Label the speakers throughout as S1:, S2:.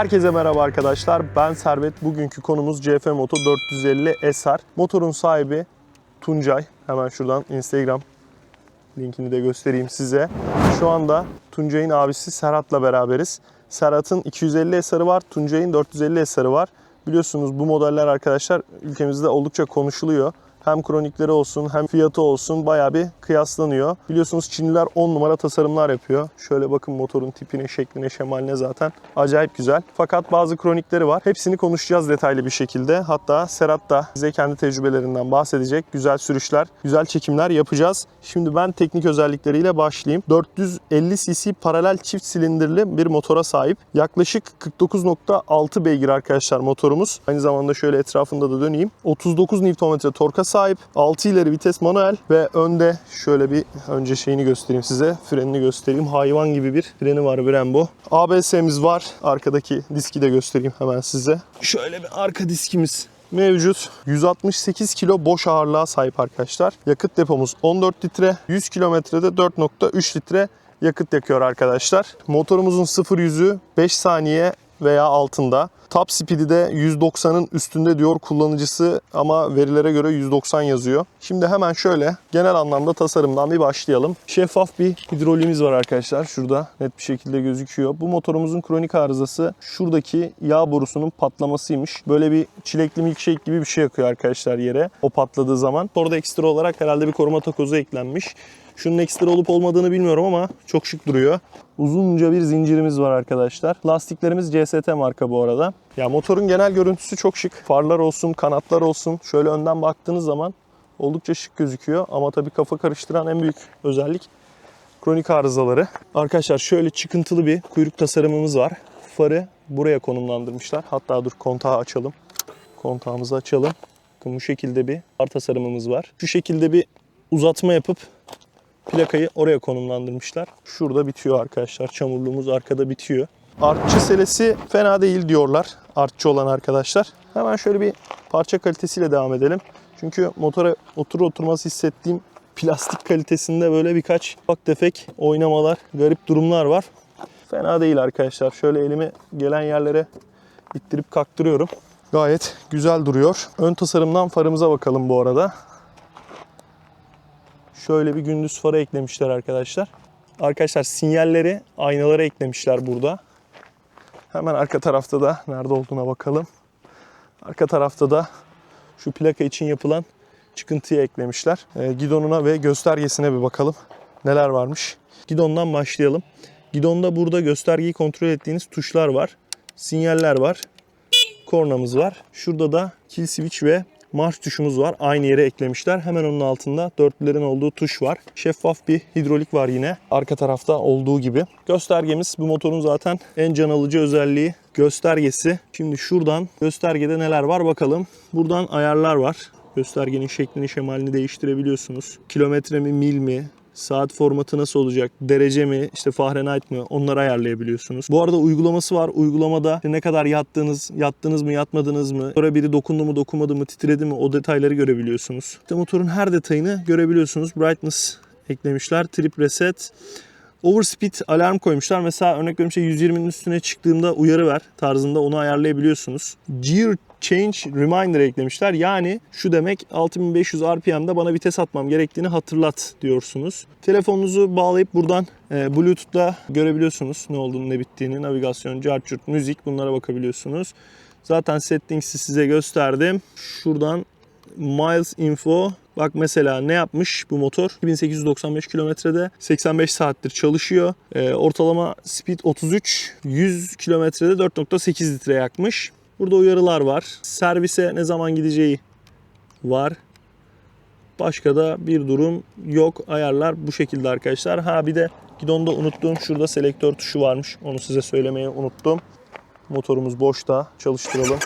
S1: Herkese merhaba arkadaşlar. Ben Servet. Bugünkü konumuz CF Moto 450 SR. Motorun sahibi Tuncay. Hemen şuradan Instagram linkini de göstereyim size. Şu anda Tuncay'ın abisi Serhat'la beraberiz. Serhat'ın 250 SR'ı var, Tuncay'ın 450 SR'ı var. Biliyorsunuz bu modeller arkadaşlar ülkemizde oldukça konuşuluyor. Hem kronikleri olsun hem fiyatı olsun bayağı bir kıyaslanıyor. Biliyorsunuz Çinliler 10 numara tasarımlar yapıyor. Şöyle bakın motorun tipine, şekline, şemaline zaten acayip güzel. Fakat bazı kronikleri var. Hepsini konuşacağız detaylı bir şekilde. Hatta Serhat da bize kendi tecrübelerinden bahsedecek. Güzel sürüşler, güzel çekimler yapacağız. Şimdi ben teknik özellikleriyle başlayayım. 450 cc paralel çift silindirli bir motora sahip. Yaklaşık 49.6 beygir arkadaşlar motorumuz. Aynı zamanda şöyle etrafında da döneyim. 39 Nm torka sahip. 6 ileri vites manuel ve önde şöyle bir önce şeyini göstereyim size. Frenini göstereyim. Hayvan gibi bir freni var Brembo. ABS'miz var. Arkadaki diski de göstereyim hemen size. Şöyle bir arka diskimiz mevcut. 168 kilo boş ağırlığa sahip arkadaşlar. Yakıt depomuz 14 litre. 100 kilometrede 4.3 litre yakıt yakıyor arkadaşlar. Motorumuzun 0 yüzü 5 saniye veya altında. Top speed'i de 190'ın üstünde diyor kullanıcısı ama verilere göre 190 yazıyor. Şimdi hemen şöyle genel anlamda tasarımdan bir başlayalım. Şeffaf bir hidroliğimiz var arkadaşlar. Şurada net bir şekilde gözüküyor. Bu motorumuzun kronik arızası şuradaki yağ borusunun patlamasıymış. Böyle bir çilekli milkshake gibi bir şey yakıyor arkadaşlar yere o patladığı zaman. Orada ekstra olarak herhalde bir koruma takozu eklenmiş. Şunun ekstra olup olmadığını bilmiyorum ama çok şık duruyor. Uzunca bir zincirimiz var arkadaşlar. Lastiklerimiz CST marka bu arada. Ya motorun genel görüntüsü çok şık. Farlar olsun, kanatlar olsun. Şöyle önden baktığınız zaman oldukça şık gözüküyor. Ama tabii kafa karıştıran en büyük özellik kronik arızaları. Arkadaşlar şöyle çıkıntılı bir kuyruk tasarımımız var. Farı buraya konumlandırmışlar. Hatta dur kontağı açalım. Kontağımızı açalım. Bakın bu şekilde bir far tasarımımız var. Şu şekilde bir uzatma yapıp plakayı oraya konumlandırmışlar. Şurada bitiyor arkadaşlar. Çamurluğumuz arkada bitiyor. Artçı selesi fena değil diyorlar. Artçı olan arkadaşlar. Hemen şöyle bir parça kalitesiyle devam edelim. Çünkü motora otur oturmaz hissettiğim plastik kalitesinde böyle birkaç ufak tefek oynamalar, garip durumlar var. Fena değil arkadaşlar. Şöyle elimi gelen yerlere ittirip kaktırıyorum. Gayet güzel duruyor. Ön tasarımdan farımıza bakalım bu arada. Şöyle bir gündüz farı eklemişler arkadaşlar. Arkadaşlar sinyalleri aynalara eklemişler burada. Hemen arka tarafta da nerede olduğuna bakalım. Arka tarafta da şu plaka için yapılan çıkıntıyı eklemişler. E, gidonuna ve göstergesine bir bakalım. Neler varmış. Gidondan başlayalım. Gidonda burada göstergeyi kontrol ettiğiniz tuşlar var. Sinyaller var. Kornamız var. Şurada da kill switch ve marş tuşumuz var. Aynı yere eklemişler. Hemen onun altında dörtlülerin olduğu tuş var. Şeffaf bir hidrolik var yine. Arka tarafta olduğu gibi. Göstergemiz bu motorun zaten en can alıcı özelliği göstergesi. Şimdi şuradan göstergede neler var bakalım. Buradan ayarlar var. Göstergenin şeklini şemalini değiştirebiliyorsunuz. Kilometre mi mil mi Saat formatı nasıl olacak? Derece mi? işte Fahrenheit mi? Onları ayarlayabiliyorsunuz. Bu arada uygulaması var. Uygulamada ne kadar yattığınız, yattınız mı, yatmadınız mı? Sonra biri dokundu mu, dokunmadı mı, titredi mi? O detayları görebiliyorsunuz. İşte motorun her detayını görebiliyorsunuz. Brightness eklemişler. Trip reset. Overspeed alarm koymuşlar. Mesela örnek veriyorum şey 120'nin üstüne çıktığımda uyarı ver tarzında onu ayarlayabiliyorsunuz. Gear Change Reminder eklemişler. Yani şu demek 6500 RPM'de bana vites atmam gerektiğini hatırlat diyorsunuz. Telefonunuzu bağlayıp buradan e, Bluetooth'la görebiliyorsunuz ne olduğunu ne bittiğini. Navigasyon, cartçurt, müzik bunlara bakabiliyorsunuz. Zaten settings'i size gösterdim. Şuradan Miles Info Bak mesela ne yapmış bu motor? 2895 kilometrede 85 saattir çalışıyor. Ee, ortalama speed 33. 100 kilometrede 4.8 litre yakmış. Burada uyarılar var. Servise ne zaman gideceği var. Başka da bir durum yok. Ayarlar bu şekilde arkadaşlar. Ha bir de gidonda unuttuğum şurada selektör tuşu varmış. Onu size söylemeyi unuttum. Motorumuz boşta. Çalıştıralım.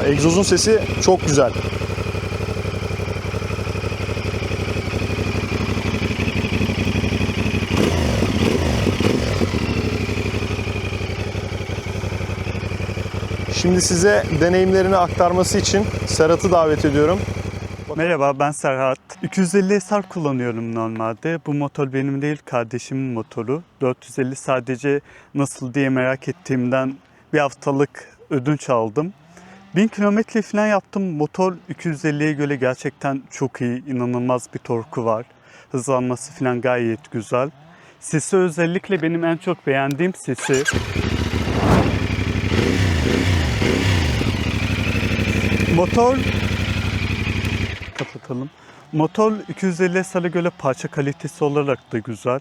S1: Ya egzozun sesi çok güzel. Şimdi size deneyimlerini aktarması için Serhat'ı davet ediyorum.
S2: Merhaba ben Serhat. 250 SR kullanıyorum normalde. Bu motor benim değil kardeşimin motoru. 450 sadece nasıl diye merak ettiğimden bir haftalık ödünç aldım. 1000 kilometre falan yaptım. Motor 250'ye göre gerçekten çok iyi. inanılmaz bir torku var. Hızlanması falan gayet güzel. Sesi özellikle benim en çok beğendiğim sesi. Motor kapatalım. Motor 250 SR'e göre parça kalitesi olarak da güzel.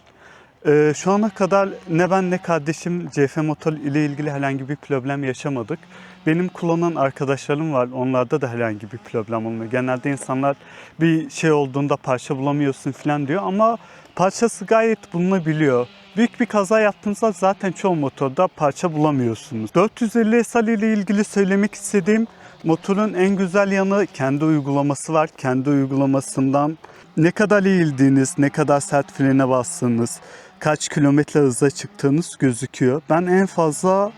S2: Ee, şu ana kadar ne ben ne kardeşim CF motor ile ilgili herhangi bir problem yaşamadık. Benim kullanan arkadaşlarım var. Onlarda da herhangi bir problem olmuyor. Genelde insanlar bir şey olduğunda parça bulamıyorsun falan diyor ama parçası gayet bulunabiliyor. Büyük bir kaza yaptığınızda zaten çoğu motorda parça bulamıyorsunuz. 450 SL ile ilgili söylemek istediğim motorun en güzel yanı kendi uygulaması var. Kendi uygulamasından ne kadar eğildiğiniz, ne kadar sert frene bastığınız, kaç kilometre hıza çıktığınız gözüküyor. Ben en fazla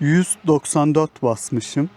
S2: 194 basmışım.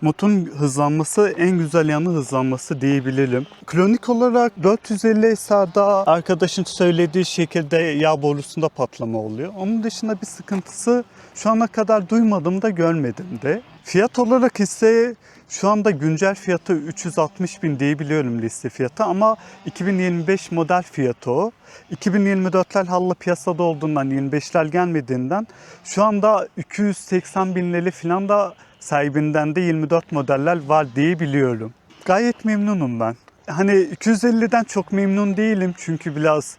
S2: Motorun hızlanması en güzel yanı hızlanması diyebilirim. Kronik olarak 450 SR'da arkadaşın söylediği şekilde yağ borusunda patlama oluyor. Onun dışında bir sıkıntısı şu ana kadar duymadım da görmedim de. Fiyat olarak ise şu anda güncel fiyatı 360 bin diyebiliyorum liste fiyatı ama 2025 model fiyatı o. 2024'ler halla piyasada olduğundan 25'ler gelmediğinden şu anda 280 binleri falan da sahibinden de 24 modeller var diye biliyorum. Gayet memnunum ben. Hani 250'den çok memnun değilim çünkü biraz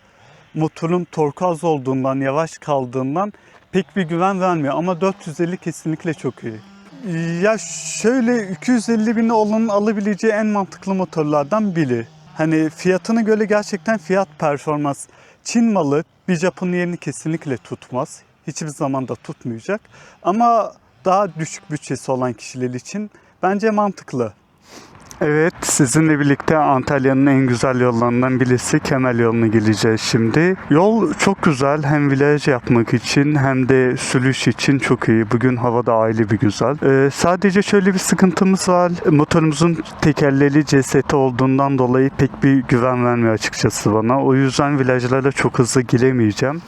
S2: motorun torku az olduğundan, yavaş kaldığından pek bir güven vermiyor. Ama 450 kesinlikle çok iyi. Ya şöyle 250 bin olanın alabileceği en mantıklı motorlardan biri. Hani fiyatına göre gerçekten fiyat performans. Çin malı bir Japon yerini kesinlikle tutmaz. Hiçbir zaman da tutmayacak. Ama daha düşük bütçesi olan kişiler için bence mantıklı. Evet, sizinle birlikte Antalya'nın en güzel yollarından birisi Kemal yoluna geleceğiz şimdi. Yol çok güzel hem viraj yapmak için hem de sürüş için çok iyi. Bugün hava da aile bir güzel. Ee, sadece şöyle bir sıkıntımız var. Motorumuzun tekerleri CST olduğundan dolayı pek bir güven vermiyor açıkçası bana. O yüzden virajlara çok hızlı giremeyeceğim.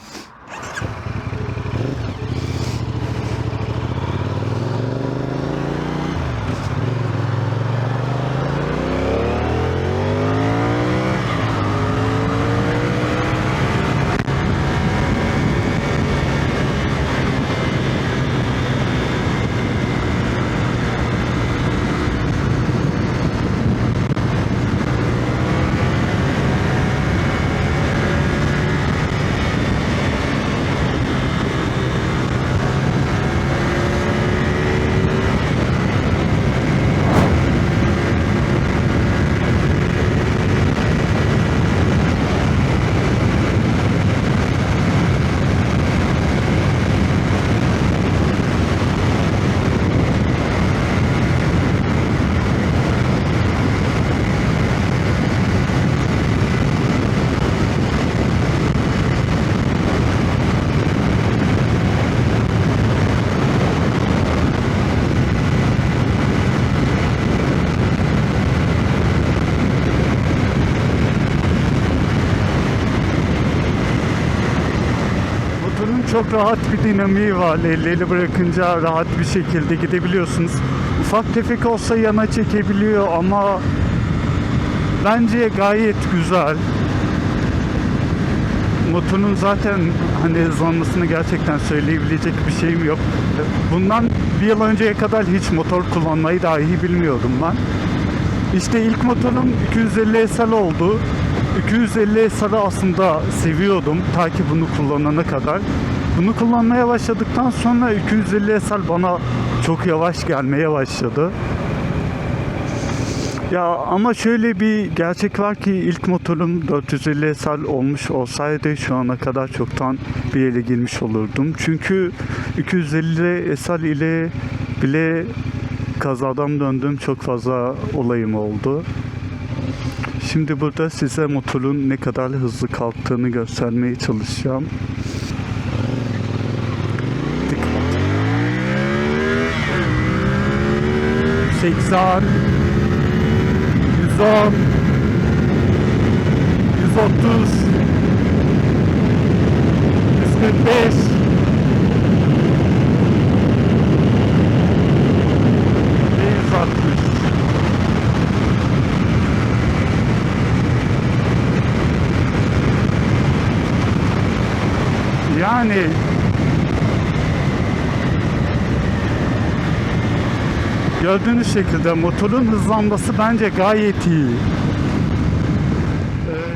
S2: Motorun çok rahat bir dinamiği var. Elleri bırakınca rahat bir şekilde gidebiliyorsunuz. Ufak tefek olsa yana çekebiliyor ama bence gayet güzel. Motorun zaten hani hızlanmasını gerçekten söyleyebilecek bir şeyim yok. Bundan bir yıl önceye kadar hiç motor kullanmayı dahi bilmiyordum ben. İşte ilk motorum 250 SL oldu. 250 SL'ı aslında seviyordum ta ki bunu kullanana kadar. Bunu kullanmaya başladıktan sonra 250 SL bana çok yavaş gelmeye başladı. Ya ama şöyle bir gerçek var ki ilk motorum 450 SL olmuş olsaydı şu ana kadar çoktan bir yere girmiş olurdum. Çünkü 250 SL ile bile kazadan döndüğüm çok fazla olayım oldu. Şimdi burada size motorun ne kadar hızlı kalktığını göstermeye çalışacağım. 80 110 130 145 160 Yani gördüğünüz şekilde motorun hızlanması bence gayet iyi.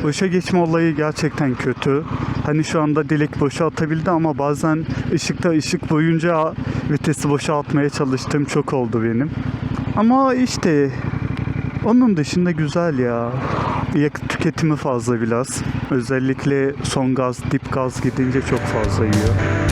S2: Boşa geçme olayı gerçekten kötü. Hani şu anda dilek boşa atabildi ama bazen ışıkta ışık boyunca vitesi boşa atmaya çalıştığım çok oldu benim. Ama işte onun dışında güzel ya. Yakıt tüketimi fazla biraz. Özellikle son gaz, dip gaz gidince çok fazla yiyor.